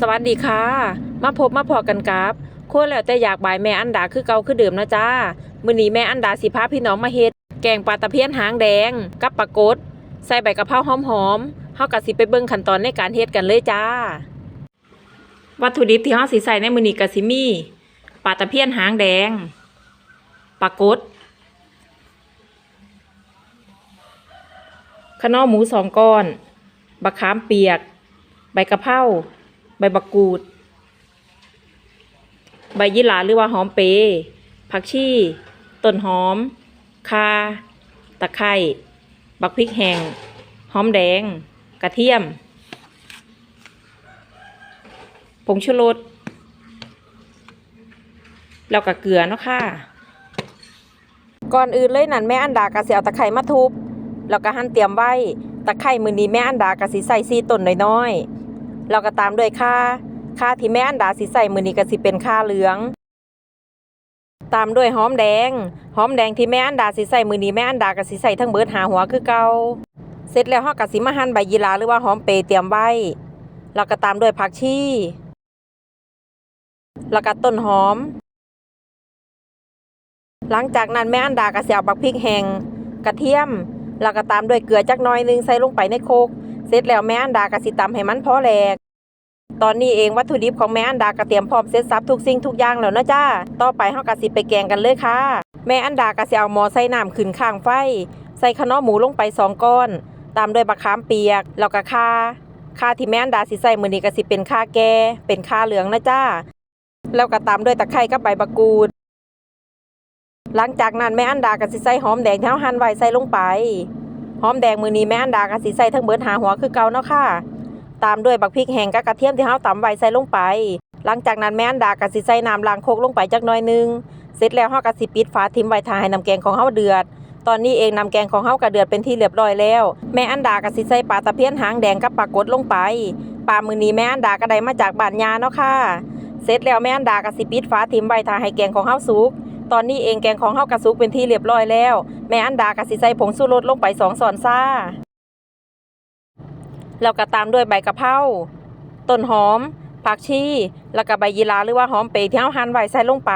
สวัสดีค่ะ มาพบมาพอกันกับครัวแล้วแต่อยากบายแม่อันดาคือเก่าคือเดิมนะจ้า มื้อนี้แม่อันดาสิพาพี่น้องมาเฮ็ด แกงปลาตะเพียนหางแดง กับปลากดใส่ใบกะเพราหอมๆเฮาก็สิไปเบิ่งขั้นตอนในการเฮ็ดกันเลยจ้า วัตถุดิบที่เฮาสิใส่ในมื้อนี้ก็สิมีปลาตะเพียนหางแดงปลากดขนอหมูสองก้อนบักขามเปียก ใบกะเพรา ใบบักกูด ใบยี่หร่าหรือว่าหอมเปรย์ผักชีต้นหอมคาตะไคร้บักพริกแห้งหอมแดง กระเทียม ผงชูรสแล้วก็เกลือเนาะค่ะ ก่อนอื่นเลยนั่นแม่อันดากระเสิเอาตะไคร้มาทุบ แล้วก็หั่นเตรียมไว้ ตะไคร้มือนี้แม่อันดากระสิใส่ซีต้นน้อยๆ แล้วก็ตามด้วยข่าข่าที่แม่อันดาสิใส่มือนี้ก็สิเป็นข่าเหลือง ตามด้วยหอมแดง หอมแดงที่แม่อันดาสิใส่มือนี้แม่อันดาก็สิใส่ทั้งเบิดหาหัวคือเก่าเสร็จแล้วเฮาก็สิมาหั่นใบยีราหรือว่าหอมเปรย์เตรียมไว้แล้วก็ตามด้วยผักชีแล้วก็ต้นหอม หลังจากนั้นแม่อันดาก็สิเอาบักพริกแห้งกระเทียม แล้วก็ตามด้วยเกลือจักน่อยหนึงใส่ลงไปในโคก ร็จแล้วแม่อันดาก็สิตำให้มันพอแหลกตอนนี้เองวัตถุดิบของแม่อันดาก็เตรียมพร้อมเสร็จสับทุกสิ่งทุกอย่างแล้วนะจ้า ต่อไปเฮาก็สิไปแกงกันเลยค่ะ แม่อันดาก็สิเอาหม้อใส่น้ำขึ้นข้างไฟ ใส่ขนอหมูลงไปสองก้อน ตามด้วยบักขามเปียก แล้วก็ข่าข่าที่แม่อันดาสิใส่มื้อนี้ก็สิเป็นข่าแก่ เป็นข่าเหลืองนะจ้า แล้วก็ตามด้วยตะไคร้กับใบมะกรูด หลังจากนั้นแม่อันดาก็สิใส่หอมแดงที่เฮาหั่นไว้ใส่ลงไป หอมแดงมือนี้แม่อันดาก็สิใส่ทั้งเบิดหาหัวคือเก่าเนาะค่ะ ตามด้วยบักพริกแห้งกับกระเทียมที่เฮาตำไว้ใส่ลงไป หลังจากนั้นแม่อันดาก็สิใส่น้ำล้างโคกลงไปจักหน่อยหนึง เสร็จแล้วเฮาก็สิปิดฝาทิ้งไว้ทาให้น้ำแกงของเฮาเดือด ตอนนี้เองน้ำแกงของเฮาก็เดือดเป็นที่เรียบร้อยแล้ว แม่อันดาก็สิใส่ปลาตะเพียนหางแดงกับปลากดลงไป ปลามือนี้แม่อันดาก็ได้มาจากบ้านยาเนาะค่ะ เสร็จแล้วแม่อันดาก็สิปิดฝาทิ้งไว้ทาให้แกงของเฮาสุก ตอนนี้เองแกงของเฮากระสุกเป็นที่เรียบร้อยแล้ว แม่อันดากะสิใส่ผงชูรสลงไปสองส่อนซ่าแล้วก็ตามด้วยใบกะเพราต้นหอมผักชีแล้วก็ใบยีราหรือว่าหอมเปรย์ที่เฮาหั่นไว้ใส่ลงไป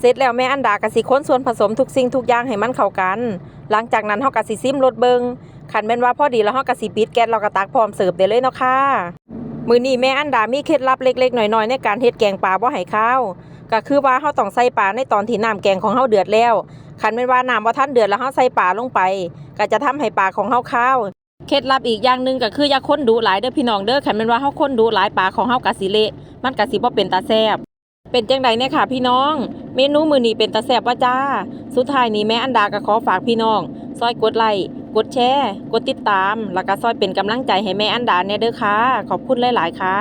เสร็จแล้วแม่อันดากะสิค้นส่วนผสมทุกสิ่งทุกอย่างให้มันเข้ากัน หลังจากนั้นเฮากะสิซิมรสเบิงคันแม่นว่าพอดีแล้วเฮากะสิปิดแก๊สแล้วก็ตักพร้อมเสิร์ฟได้เลยเนาะค่ะมื้อนี้แม่อันดามีเคล็ดลับเล็กๆหน้อยๆในการเฮ็ดแกงปลาบ่ให้ข้าว ก็คือว่าเฮาต้องใส่ปลาในตอนที่น้ำแกงของเฮาเดือดแล้วคันแม่นว่าน้ำบ่ทันเดือดแล้วเฮาใส่ปลาลงไป ก็จะทำให้ปลาของเฮาข้าวเคล็ดลับอีกอย่างหนึ่งก็คืออย่าคนดุหลายเด้อพี่น้องเด้อคันแม่นว่าเฮาคนดุหลายปลาของเฮาก็สิเละมันก็สิบ่เป็นตาแซบเป็นจังไดเนี่ยค่ะ พี่น้อง เมนูมื้อนี้เป็นตาแซบว่าจ้า สุดท้ายนี้แม่อันดาก็ขอฝากพี่น้อง ซอยกดไลค์กดแชร์ กดติดตาม แล้วก็ซอยเป็นกำลังใจให้แม่อันดาแน่เด้อค่ะ ขอบคุณหลาย ๆ ค่ะ